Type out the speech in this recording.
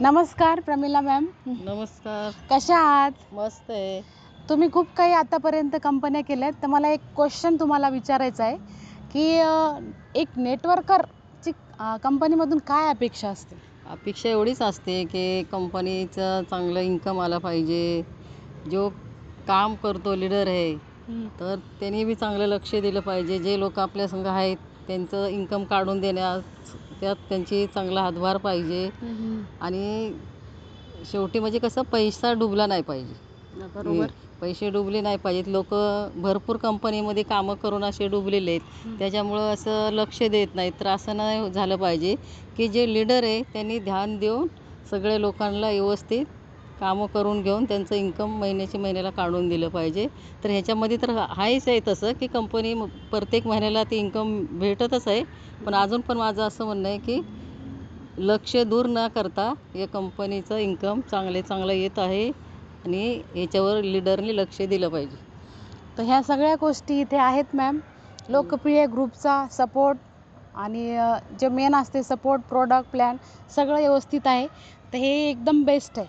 नमस्कार प्रमिला मॅम. नमस्कार. कशा आहात? मस्त आहे. तुम्ही खूप काही आतापर्यंत कंपन्या केल्यात तर मला एक क्वेश्चन तुम्हाला विचारायचा आहे की अं, एक नेटवर्करची कंपनीमधून काय अपेक्षा असते? अपेक्षा एवढीच असते की कंपनीचं चांगलं इन्कम आलं पाहिजे. जो काम करतो लीडर आहे तर त्यांनी बी चांगलं लक्ष दिलं पाहिजे. जे लोक आपल्या संघ आहेत त्यांचं इन्कम काढून देण्यात त्यात त्यांची चांगला हातभार पाहिजे. आणि शेवटी म्हणजे कसं पैसा डुबला नाही पाहिजे. बरोबर. पैसे डुबले नाही पाहिजेत. लोक भरपूर कंपनीमध्ये कामं करून असे डुबलेले आहेत. त्याच्यामुळं असं लक्ष देत नाहीत. तर असं नाही झालं पाहिजे की जे लीडर आहे त्यांनी ध्यान देऊन सगळ्या लोकांना व्यवस्थित कामं करून घेऊन त्यांचं इन्कम महिन्याच्या महिन्याला काढून दिलं पाहिजे. तर ह्याच्यामध्ये तर आहेच आहे तसं की कंपनी प्रत्येक महिन्याला ती इन्कम भेटतच आहे. पण अजून पण माझं असं म्हणणं आहे की लक्ष दूर न करता या कंपनीचं इन्कम चांगले चांगलं येत आहे आणि याच्यावर लीडरनी लक्ष दिलं पाहिजे. तर ह्या सगळ्या गोष्टी इथे आहेत मॅम लोकप्रिय ग्रुपचा सपोर्ट आणि जे मेन असते सपोर्ट प्रोडक्ट प्लॅन सगळं व्यवस्थित आहे. तर हे एकदम बेस्ट आहे.